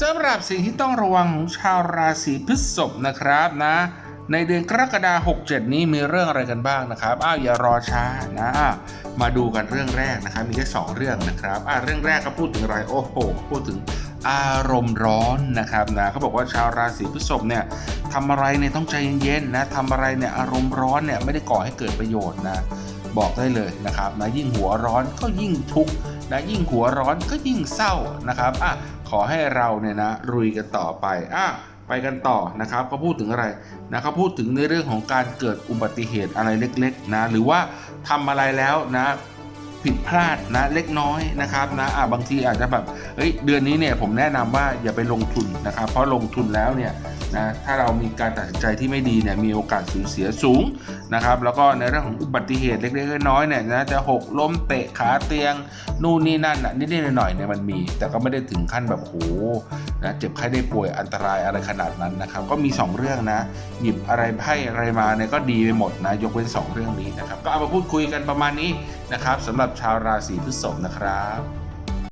สำหรับสิ่งที่ต้องระวังของชาวราศีพฤษภนะครับนะ ในเดือนกรกฎาคม67 นี้มีเรื่องอะไรกันบ้างนะครับ อ้าวอย่ารอช้านะมาดูกันเรื่องแรกนะครับ มีแค่สองเรื่องนะครับอะเรื่องแรกก็พูดถึงอะไรโอ้โหพูดถึงอารมณ์ร้อนนะครับนะเขาบอกว่าชาวราศีพฤษภเนี่ยทำอะไรเนี่ยต้องใจเย็นๆนะทำอะไรเนี่ยอารมณ์ร้อนเนี่ยไม่ได้ก่อให้เกิดประโยชน์นะบอกได้เลยนะครับนะยิ่งหัวร้อนก็ยิ่งทุกข์นะยิ่งหัวร้อนก็ยิ่งเศร้านะครับอะ อให้เราเนี่ยนะลุยกันต่อไปอะไปกันต่อนะครับเขาพูดถึงอะไรนะเขาพูดถึงในเรื่องของการเกิดอุบัติเหตุอะไรเล็กๆนะหรือว่าทำอะไรแล้วนะผิดพลาดนะเล็กน้อยนะครับนะอะบางทีอาจจะแบบเฮ้ยเดือนนี้เนี่ยผมแนะนำว่าอย่าไปลงทุนนะครับ เพราะลงทุนแล้วเนี่ย นะถ้าเรามีการตัดสินใจที่ไม่ดีเนี่ยมีโอกาสสูญเสียสูงนะครับแล้วก็ในเรื่องของอุบัติเหตุเล็กๆน้อยๆเนี่ยนะจะหกล้มเตะขาเตียงนู่นนี่นั่นอะนิดๆหน่อยๆเนี่ยมันมี แต่ก็ไม่ได้ถึงขั้นแบบโหนะเจ็บไข้ได้ป่วยอันตรายอะไรขนาดนั้นนะครับก็มี 2 เรื่องนะ หยิบอะไรให้อะไรมาเนี่ยก็ดีไปหมดนะยกเว้น 2 เรื่องนี้นะครับก็เอามาพูดคุยกันประมาณนี้นะครับสำหรับชาวราศีพฤษภนะครับ